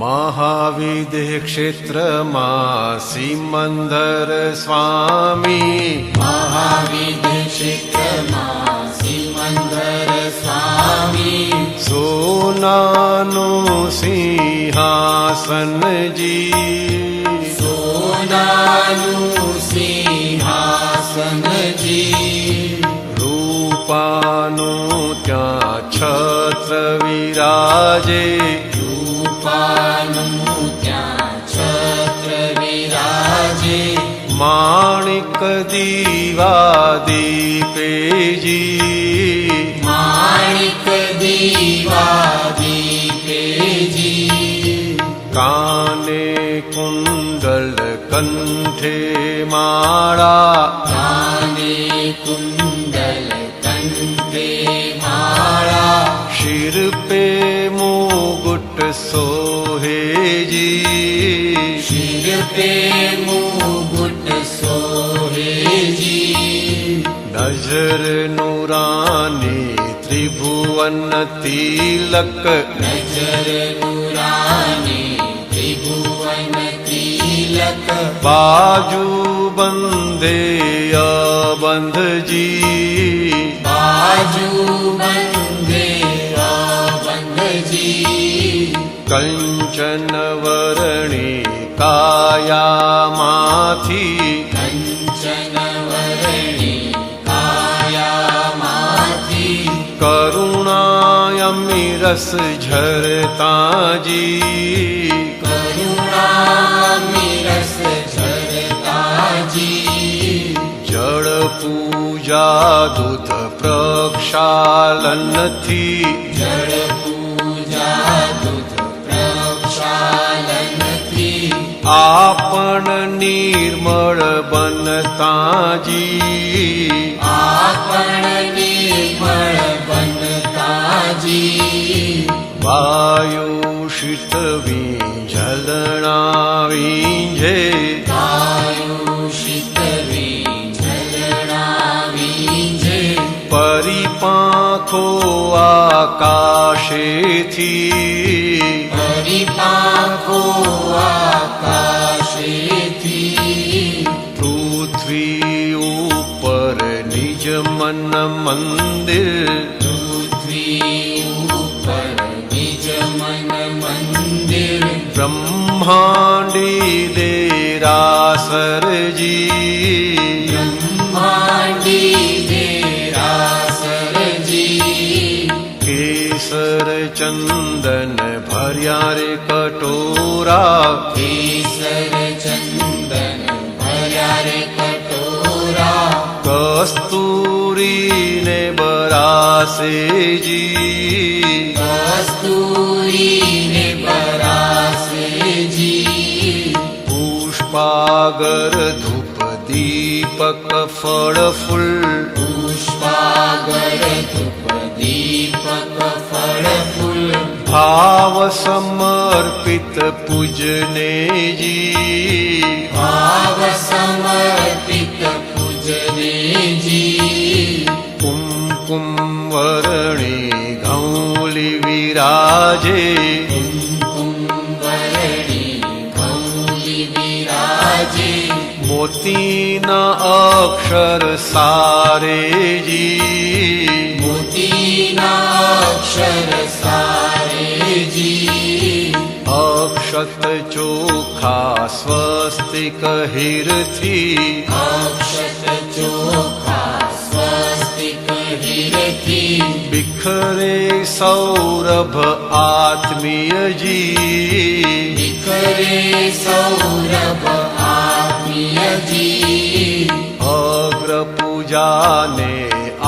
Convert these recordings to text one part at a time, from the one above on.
મહાવિદેહ ક્ષેત્રમાં સિમંદર સ્વામી મહાવિધ ક્ષેત્રમાં સિમંદર સ્વામી સોનાનું સિંહાસનજી સોનાનું સિંહાસનજી રૂપાનું ત્યાં છત્ર વિરાજે માણિક દીવા દીપેજી માણિક દીવા દીપેજી કાને કુંડલ કંઠે માળા. કાને કુંડલ કંઠે માળા. શિર પે મુગુટ સોહેજી. શિર પે મુગુટ નુરાની ત્રિભુવન તિલક નજર નુરાની ત્રિભુવન તિલક બાજુ બંધે બંધજી બાજુ બંધે બંધજી કંચન વરણી કાયામાંથી करुणायमि रस झरता जी। करुणामि रस झरता जी। जड़ पूजा दूत प्रक्षालन थी। जड़ पूजा दूत प्रक्षालन थी। आपण निर्मल बनता जी। आपण निर्मल वायुषितवि झलणावियुषितविपा आकाशे थि परिपा आकाशे थि पृथ्वी उपर निजमन मन्दिर पृथ्वी મંદિર બ્રહ્માંડી દેરાસરજી બ્રહ્માંડી દેરાસરજી કેસર ચંદન ભર્યા રે કટોરા કેસર ચંદન ભર્યા રે કટોરા કસ્તુરીને બરાસેજી કસ્તુરીને પરાસેજી પુષ્પાગર ધૂપ દીપક ફળ ફૂલ પુષ્પાગર ધૂપ દીપક ફળ ફૂલ ભાવ સમર્પિત પૂજનેજી ભાવ સમર્પિત પૂજનેજી કુમકુમ વરણી ઘૌલી વિરાજે મોતીના અક્ષર સારેજી મોતીના અક્ષર સારેજી અક્ષત ચોખા સ્વસ્તિક હિરથી. અક્ષત ચોખા સ્વસ્તિક હિરથી. બિખરે સૌરભ આત્મીયજી બિખરે સૌરભ પૂજાને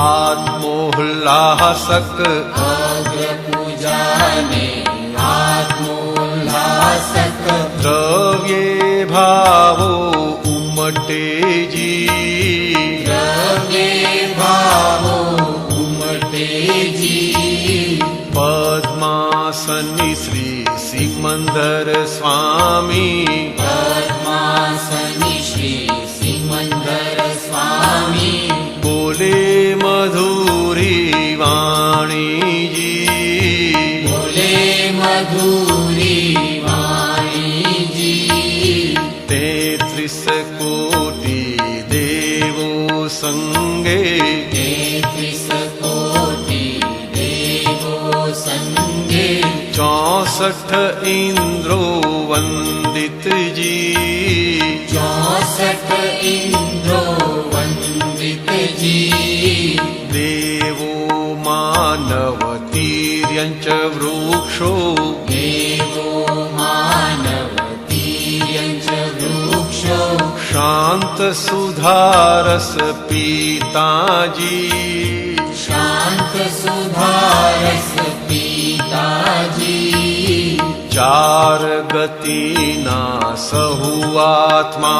આત્મોલ્લાસક અગ્ર પૂજાને આત્મોલ્લાસક દ્રવ્યે ભાવો ઉમટેજી દ્રવ્યે ભાવો ઉમટેજી પદ્માસની શ્રી સિમંદર સ્વામી પદ્માસની कोटि देवो सङ्गे। कृ स कोटि देवो सङ्गे। चासठ इन्द्रो वन्दितजी चासठ इन्द्रो वन्दितजी देवो मानवतीर्यञ्च वृक्षो। शान्त सुधारस पिताजी। शान्त सुधारस पिता जी चार गति ना सहु आत्मा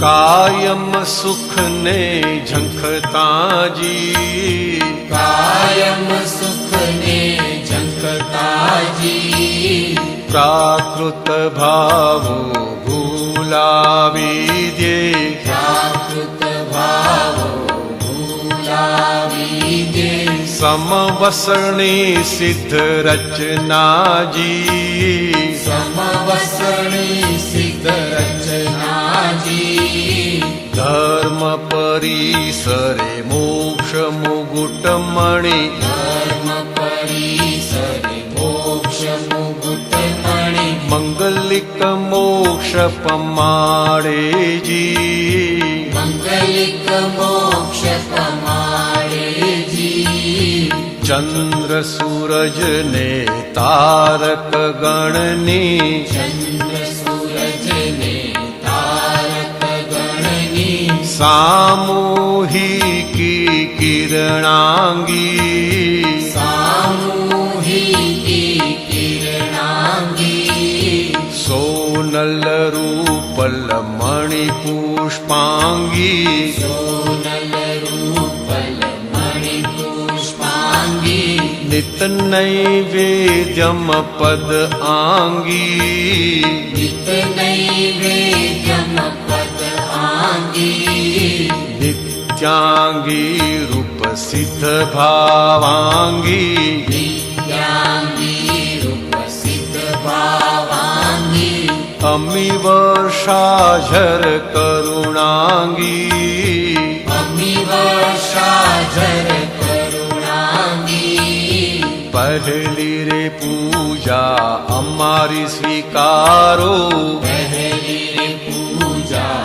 कायम सुख ने झङ्खता कायम सुख ने ઝંખતાજી પ્રાકૃત ભાવો ભૂલાવી દે પ્રાકૃત ભાવો ભૂલાવી દે સમવસણી સિદ્ધ રચનાજી સમવસણી સિદ્ધ રચનાજી ધર્મ પરિસરે મોક્ષ મુગુટમણી ધર્મ પરિસરે મંગલિક મોક્ષ પમાડેજી મંગલિક મોક્ષ પમાડેજી ચંદ્ર સૂરજને તારક ગણની. ચંદ્ર સૂરજને તારક ગણની. સામૂહિકી કિરણાંગી. पल्लमणि पुष्पाङ्गी पल्लमणि आङ्गी नैवे जमपद आङ्गी नाङ्गी रूप सिद्ध અમિ વર્ષાઝર કરુણાંગી અમી વર્ષાજર કરુણાંગી પહેલી રે પૂજા અમારી સ્વીકારો પહેલી રે પૂજા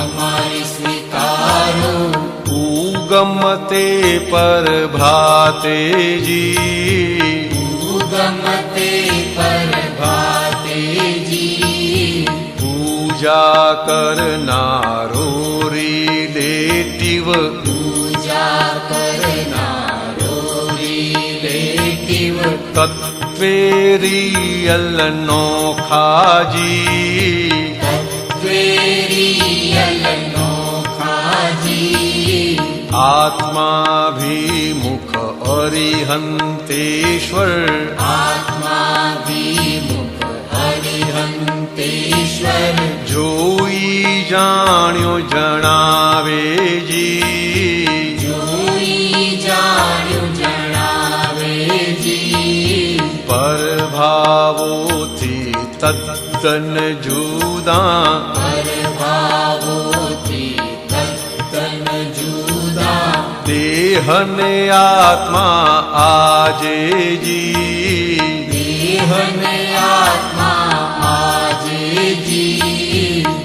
અમારી સ્વીકારો ઉગમ તે પર ભાતેજી ઉગમતે પર પૂજા કરનારો રિલેટિવ પૂજા કરનારો રિલેટિવ તત્વે રિયલ નોખાજી તત્વેરિયલનો ખાજી. આત્માભિમુખ અરિહંતેશ્વર. આત્માભિમુખ જોઈ જાણ્યો જણાવેજી જોઈ જાણ્યું જણાવેજી પરભાવોથી તદ્દન જુદા. પરભાવોથી તત્તન જુદા દેહને આત્મા આજેજી દેહને આત્મા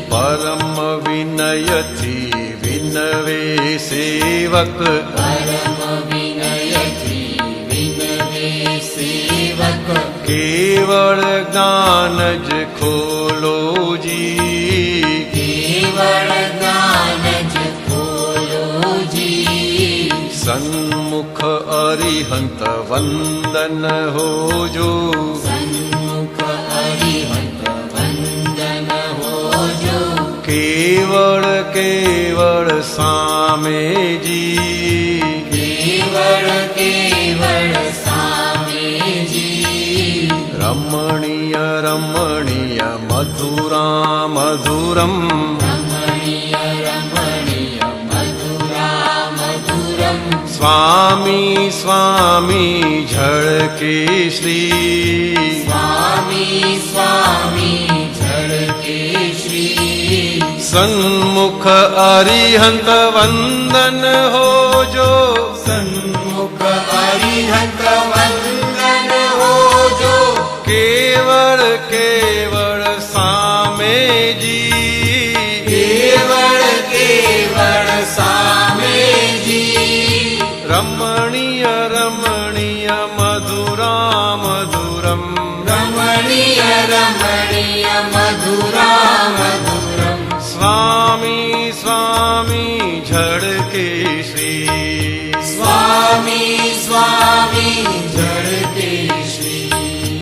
પરમ વિનયથી વિનવે સેવક. પરમ વિનયથી વિનવે સેવક. કેવળ જ્ઞાન જ ખોલોજી કેવળ જ્ઞાન જ ખોલોજી સન્મુખ અરિહંત વંદન હોજો. સન્મુખ હોજો કેવળ કેવળ સામેજી કેવળ કેવળ સામેજી રમણીય રમણીય મધુરા મધુરમ. રમણીય રમણીય મધુરા મધુરમ. સ્વામી સ્વામી ઝળકે શ્રી સ્વામી સ્વામી ઝળકે શ્રી સન્મુખ અરિહંત વંદન હોજો સન્મુખ અરિહંત વંદન હો જો કેવળ કેવળ સામેજી કેવળ કેવળ સામેજી રમણીય રમણીય મધુરા સ્વામી સ્વામી ઝડકે શ્રી સ્વામી સ્વામી